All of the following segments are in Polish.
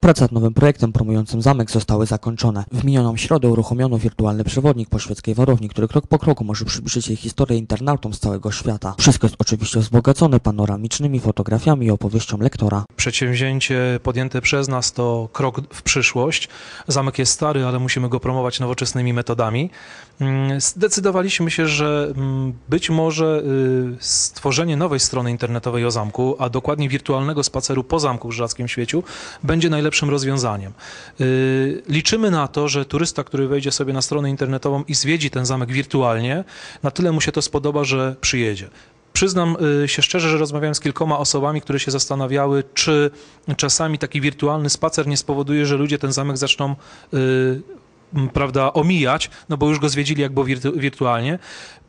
Prace nad nowym projektem promującym zamek zostały zakończone. W minioną środę uruchomiono wirtualny przewodnik po szwedzkiej warowni, który krok po kroku może przybliżyć jej historię internautom z całego świata. Wszystko jest oczywiście wzbogacone panoramicznymi fotografiami i opowieścią lektora. Przedsięwzięcie podjęte przez nas to krok w przyszłość. Zamek jest stary, ale musimy go promować nowoczesnymi metodami. Mm, Zdecydowaliśmy się, że mm, być może y, stworzenie nowej strony internetowej o zamku, a dokładnie wirtualnego spaceru po zamku w Żelazkim Świeciu, będzie najlepszym rozwiązaniem. Y, Liczymy na to, że turysta, który wejdzie sobie na stronę internetową i zwiedzi ten zamek wirtualnie, na tyle mu się to spodoba, że przyjedzie. Przyznam y, się szczerze, że rozmawiałem z kilkoma osobami, które się zastanawiały, czy czasami taki wirtualny spacer nie spowoduje, że ludzie ten zamek zaczną y, prawda, omijać, no bo już go zwiedzili jakby wirtu, wirtualnie.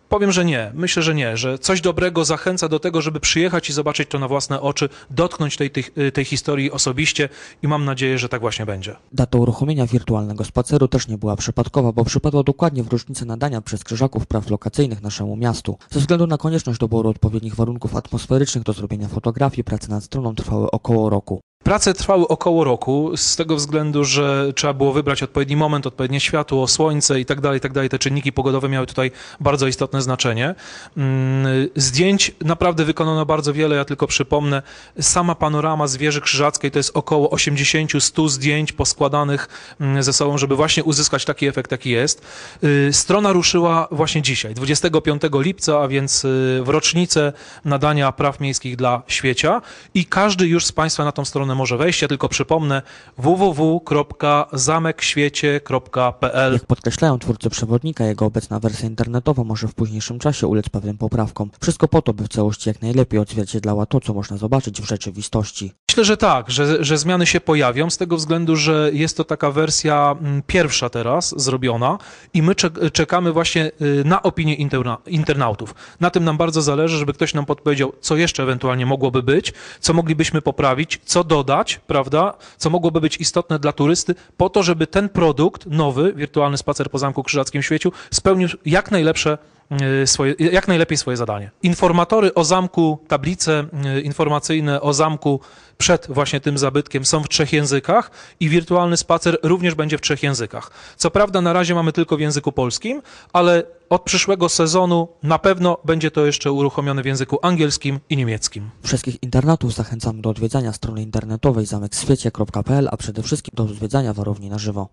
Powiem, że nie. Myślę, że nie, że coś dobrego zachęca do tego, żeby przyjechać i zobaczyć to na własne oczy, dotknąć tej, tej, tej historii osobiście i mam nadzieję, że tak właśnie będzie. Data uruchomienia wirtualnego spaceru też nie była przypadkowa, bo przypadła dokładnie w rocznicę nadania przez Krzyżaków praw lokacyjnych naszemu miastu. Ze względu na konieczność doboru odpowiednich warunków atmosferycznych do zrobienia fotografii, prace nad stroną trwały około roku. Prace trwały około roku, z tego względu, że trzeba było wybrać odpowiedni moment, odpowiednie światło, słońce i tak dalej, tak dalej. Te czynniki pogodowe miały tutaj bardzo istotne znaczenie. Mm, Zdjęć naprawdę wykonano bardzo wiele, ja tylko przypomnę, sama panorama z wieży krzyżackiej to jest około 80-100 zdjęć poskładanych mm, ze sobą, żeby właśnie uzyskać taki efekt, jaki jest. Y, Strona ruszyła właśnie dzisiaj, 25 lipca, a więc y, w rocznicę nadania praw miejskich dla świecia i każdy już z Państwa na tą stronę może wejść. Ja tylko przypomnę www.zamekświecie.pl Jak podkreślają twórcy przewodnika, jego obecna wersja internetowa może w późniejszym czasie ulec pewnym poprawkom. Wszystko po to, by w całości jak najlepiej odzwierciedlała to, co można zobaczyć w rzeczywistości. Myślę, że tak, że, że zmiany się pojawią z tego względu, że jest to taka wersja mm, pierwsza teraz zrobiona i my czek- czekamy właśnie y, na opinię interna- internautów. Na tym nam bardzo zależy, żeby ktoś nam podpowiedział, co jeszcze ewentualnie mogłoby być, co moglibyśmy poprawić, co dodać, prawda, co mogłoby być istotne dla turysty, po to, żeby ten produkt nowy, wirtualny spacer po Zamku Krzyżackim Świeciu, spełnił jak najlepsze swoje, jak najlepiej swoje zadanie. Informatory o zamku, tablice y, informacyjne o zamku przed właśnie tym zabytkiem są w trzech językach i wirtualny spacer również będzie w trzech językach. Co prawda na razie mamy tylko w języku polskim, ale od przyszłego sezonu na pewno będzie to jeszcze uruchomione w języku angielskim i niemieckim. Wszystkich internautów zachęcamy do odwiedzania strony internetowej zamekswiecie.pl, a przede wszystkim do zwiedzania warowni na żywo.